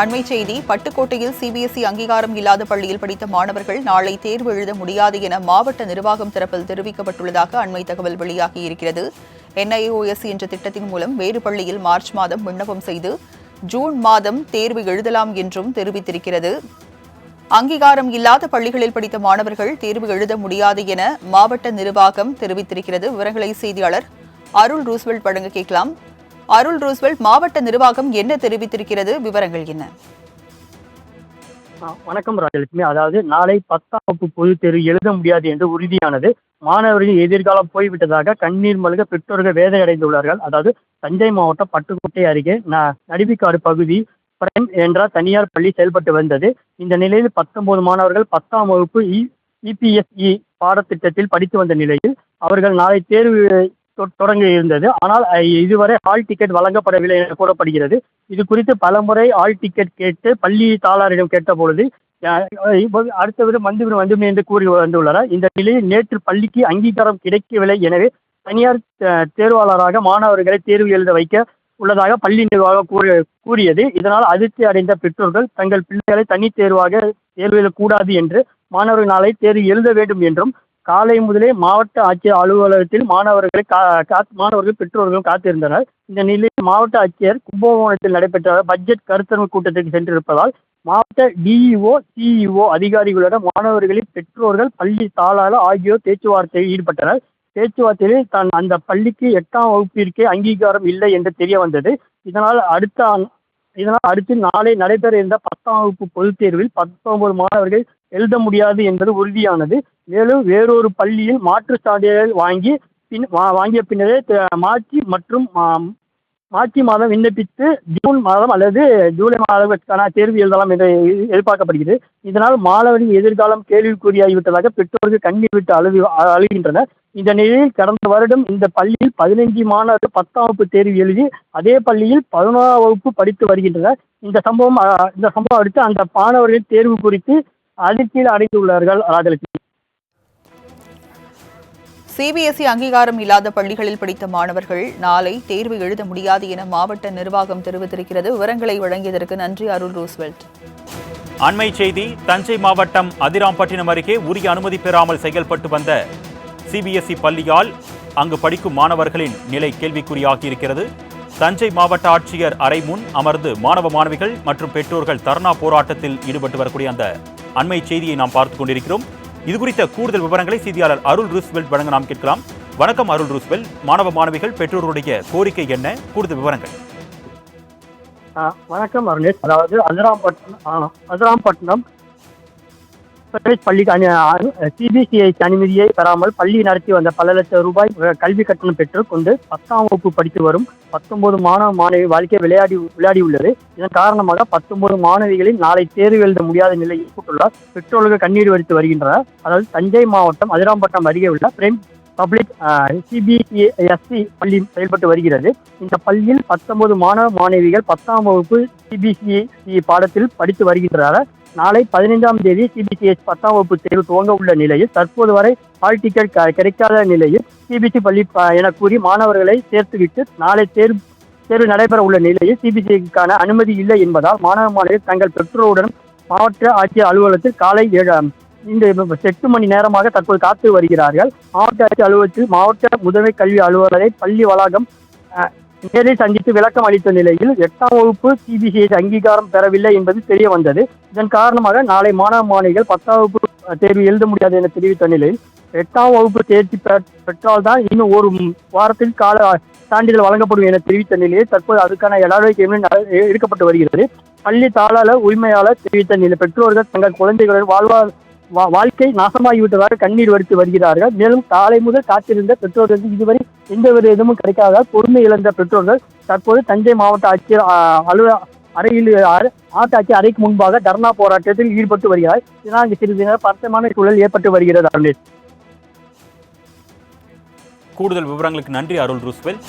அண்மை செய்தி பட்டுக்கோட்டையில் சிபிஎஸ்இ அங்கீகாரம் இல்லாத பள்ளியில் படித்த மாணவர்கள் நாளை தேர்வு எழுத முடியாது என மாவட்ட நிர்வாகம் தரப்பில் தெரிவிக்கப்பட்டுள்ளதாக அண்மை தகவல் வெளியாகியிருக்கிறது என்ஐஓஎஸ் என்ற திட்டத்தின் மூலம் வேறு பள்ளியில் மார்ச் மாதம் விண்ணப்பம் செய்து ஜூன் மாதம் தேர்வு எழுதலாம் என்றும் தெரிவித்திருக்கிறது. அங்கீகாரம் இல்லாத பள்ளிகளில் படித்த மாணவர்கள் தேர்வு எழுத முடியாது என மாவட்ட நிர்வாகம் தெரிவித்திருக்கிறது. விவரங்களை செய்தியாளர் அருள் ரூஸ்வெல்ட் வழங்க கேட்கலாம். அருள் ரூஸ்வெல்ட் மாவட்ட நிர்வாகம் என்ன தெரிவித்திருக்கிறது? விவரங்கள் என்ன? வணக்கம் ராஜலட்சுமி. அதாவது நாளை பத்தாம் வகுப்பு பொதுத் தேர்வு எழுத முடியாது என்று உறுதியானது. மாணவர்களின் எதிர்காலம் போய்விட்டதாக கண்ணீர் மல்க பெற்றோர்கள் வேதனை அடைந்துள்ளார்கள். அதாவது தஞ்சை மாவட்டம் பட்டுக்கோட்டை அருகே ந நடிபிக்காடு பகுதி பிரைம் என்ற தனியார் பள்ளி செயல்பட்டு வந்தது. இந்த நிலையில் பத்தொன்பது மாணவர்கள் பத்தாம் வகுப்பு இ இபிஎஸ்இ பாடத்திட்டத்தில் படித்து வந்த நிலையில் அவர்கள் நாளை தேர்வு தொ- தொடங்க இருந்தது. ஆனால் இதுவரை ஹால் டிக்கெட் வழங்கப்படவில்லை என கூறப்படுகிறது. இது குறித்து பலமுறை ஹால் டிக்கெட் கேட்டு பள்ளி தாளாரிடம் கேட்டபொழுது அஹ், இப்போது அடுத்த விதம் வந்துவிடும் வந்துவிடும் என்று கூறி வந்துள்ளனர். இந்த நிலையில் நேற்று பள்ளிக்கு அங்கீகாரம் கிடைக்கவில்லை. எனவே தனியார் தேர்வாளராக மாணவர்களை தேர்வு எழுத வைக்க உள்ளதாக பள்ளி நிர்வாகம் கூறி கூறியது. இதனால் அதிர்ச்சி அடைந்த பெற்றோர்கள் தங்கள் பிள்ளைகளை தனி தேர்வாக தேர்வு எழுதக்கூடாது என்று மாணவர்கள் நாளை தேர்வு எழுத வேண்டும் என்றும் காலை முதலே மாவட்ட ஆட்சியர் அலுவலகத்தில் மாணவர்களை கா காத்- மாணவர்கள் பெற்றோர்களும் காத்திருந்தனர். இந்த நிலையில் மாவட்ட ஆட்சியர் கும்பகோணத்தில் நடைபெற்ற பட்ஜெட் கருத்தரங்கு கூட்டத்திற்கு சென்றிருப்பதால் மாவட்ட டிஇஓ சிஇஓ அதிகாரிகளுடன் மாணவர்களின் பெற்றோர்கள் பள்ளி தாளாளர் ஆகியோர் பேச்சுவார்த்தையில் ஈடுபட்டனர். பேச்சுவார்த்தையில் தான் அந்த பள்ளிக்கு எட்டாம் வகுப்பிற்கே அங்கீகாரம் இல்லை என்று தெரிய வந்தது இதனால் அடுத்த ஆண்- இதனால் அடுத்து நாளை நடைபெற இருந்த பத்தாம் வகுப்பு பொதுத் தேர்வில் பத்தொன்பது மாணவர்கள் எழுத முடியாது என்பது உறுதியானது. மேலும் வேறொரு பள்ளியில் மாற்று சான்றிதழ் வாங்கி பின் வா- வாங்கிய பின்னரே த- மார்ச் மற்றும் ஆம், மார்ச் மாதம் விண்ணப்பித்து ஜூன் மாதம் அல்லது ஜூலை மாதத்திற்கான தேர்வு எழுதலாம் என்று எ- எதிர்பார்க்கப்படுகிறது. இதனால் மாணவரின் எதிர்காலம் கேள்விக்குறியாகிவிட்டதாக பெற்றோர்கள் கண்ணீர் விட்டு அழுது அழுகின்றனர். இந்த நிலையில் கடந்த வருடம் இந்த பள்ளியில் பதினைஞ்சு மாணவர்கள் பத்தாம் வகுப்பு தேர்வு எழுதி அதே பள்ளியில் பதினோராம் வகுப்பு படித்து வருகின்றனர். இந்த சம்பவம் இந்த சம்பவம் அடுத்து அந்த மாணவர்கள் தேர்வு குறித்து அதிர்ச்சியில் அடைந்துள்ளார்கள் ராஜலட்சுமி. சிபிஎஸ்இ அங்கீகாரம் இல்லாத பள்ளிகளில் படித்த மாணவர்கள் நாளை தேர்வு எழுத முடியாது என மாவட்ட நிர்வாகம் தெரிவித்திருக்கிறது. விவரங்களை வழங்கியதற்கு நன்றி அருள் ரூஸ்வெல்ட். அண்மை செய்தி தஞ்சை மாவட்டம் அதிராம்பட்டினம் அருகே உரிய அனுமதி பெறாமல் செயல்பட்டு வந்த சிபிஎஸ்இ பள்ளியால் அங்கு படிக்கும் மாணவர்களின் நிலை கேள்விக்குறியாகி இருக்கிறது தஞ்சை மாவட்ட ஆட்சியர் அறை முன் அமர்ந்து மாணவ மாணவிகள் மற்றும் பெற்றோர்கள் தர்ணா போராட்டத்தில் ஈடுபட்டு வரக்கூடிய அந்த அண்மை செய்தியை நாம் பார்த்துக் கொண்டிருக்கிறோம். இது குறித்த கூடுதல் விவரங்களை செய்தியாளர் அருள் ரூஸ்வெல்ட் வழங்க நாம் கேட்கலாம். வணக்கம் அருள் ரூஸ்வெல்ட் மாணவ மாணவிகள் பெற்றோருடைய கோரிக்கை என்ன? கூடுதல் விவரங்கள். வணக்கம் அருணேஷ். அதாவது அதிராம்பட்டினம் ஆ, அதிராம்பட்டினம் பிரைவேட் பள்ளிக்கு சிபிசிஐ அனுமதியை பெறாமல் பள்ளி நடத்தி வந்த பல லட்சம் ரூபாய் கல்வி கட்டணம் பெற்றுக்கொண்டு பத்தாம் வகுப்பு படித்து வரும் பத்தொன்பது மாணவ மாணவி வாழ்க்கை விளையாடி விளையாடி உள்ளது இதன் காரணமாக பத்தொன்பது மாணவிகளில் நாளை தேர்வு எழுத முடியாத நிலை ஏற்பட்டுள்ளார். பெற்றோர்கள் கண்ணீர் வடித்து வருகின்றனர். அதாவது தஞ்சை மாவட்டம் அதிராம்பட்டினம் அருகே உள்ள பிரேம் பப்ளிக் சிபிஎஸ்சி பள்ளி செயல்பட்டு வருகிறது. இந்த பள்ளியில் பத்தொன்பது மாணவ மாணவிகள் பத்தாம் வகுப்பு சிபிசிஇ பாடத்தில் படித்து வருகின்றனர். நாளை பதினைந்தாம் தேதி சிபிசிஎஸ் பத்தாம் வகுப்பு தேர்வு துவங்க உள்ள நிலையில் தற்போது வரை ஹால் டிக்கெட் க- கிடைக்காத நிலையில் சிபிசி பள்ளி என கூறி மாணவர்களை சேர்த்துவிட்டு நாளை தேர்வு தேர்வு நடைபெற உள்ள நிலையில் சிபிசிஐக்கான அனுமதி இல்லை என்பதால் மாணவ மாணவிகள் தங்கள் பெற்றோருடன் மாவட்ட ஆட்சியர் அலுவலகத்தில் காலை ஏழு இந்த எட்டு மணி நேரமாக தற்போது காத்து வருகிறார்கள். மாவட்ட ஆட்சியர் அலுவலகத்தில் மாவட்ட முதன்மை கல்வி அலுவலரை பள்ளி வளாகம் நேரில் சந்தித்து விளக்கம் அளித்த நிலையில் எட்டாம் வகுப்பு சிபிசிஎஸ் அங்கீகாரம் பெறவில்லை என்பது தெரிய வந்தது. இதன் காரணமாக நாளை மாணவ மாணவிகள் பத்தாம் வகுப்பு தேர்வு எழுத முடியாது என தெரிவித்த நிலையில் எட்டாம் வகுப்பு தேர்ச்சி பெற்றால்தான் இன்னும் ஒரு வாரத்தில் கால சான்றிதழ் வழங்கப்படும் என தெரிவித்த நிலையில் தற்போது அதுக்கான நடவடிக்கைகளும் எடுக்கப்பட்டு வருகிறது. பள்ளி தாளாளர் உரிமையாளர் தெரிவித்த நிலை பெற்றோர்கள் தங்கள் குழந்தைகளுடன் வாழ்வாழ் வாழ்க்கை நாசமாகிவிட்டதாக கண்ணீர் வடித்து வருகிறார்கள். மேலும் காலை முதல் காத்திருந்த பெற்றோர்களுக்கு இதுவரை எந்த ஒரு இதுவும் கிடைக்காததால் பொறுமை இழந்த பெற்றோர்கள் தற்போது தஞ்சை மாவட்ட ஆட்சியர் ஆ, அலுவல அறையில் ஆட்டாட்சி அறைக்கு முன்பாக தர்ணா போராட்டத்தில் ஈடுபட்டு வருகிறார். இதனால் சிறிது நேரம் பரத்தமான சூழல் ஏற்பட்டு வருகிறது அருணேஷ். கூடுதல் விவரங்களுக்கு நன்றி அருள் ரூஸ்வெல்.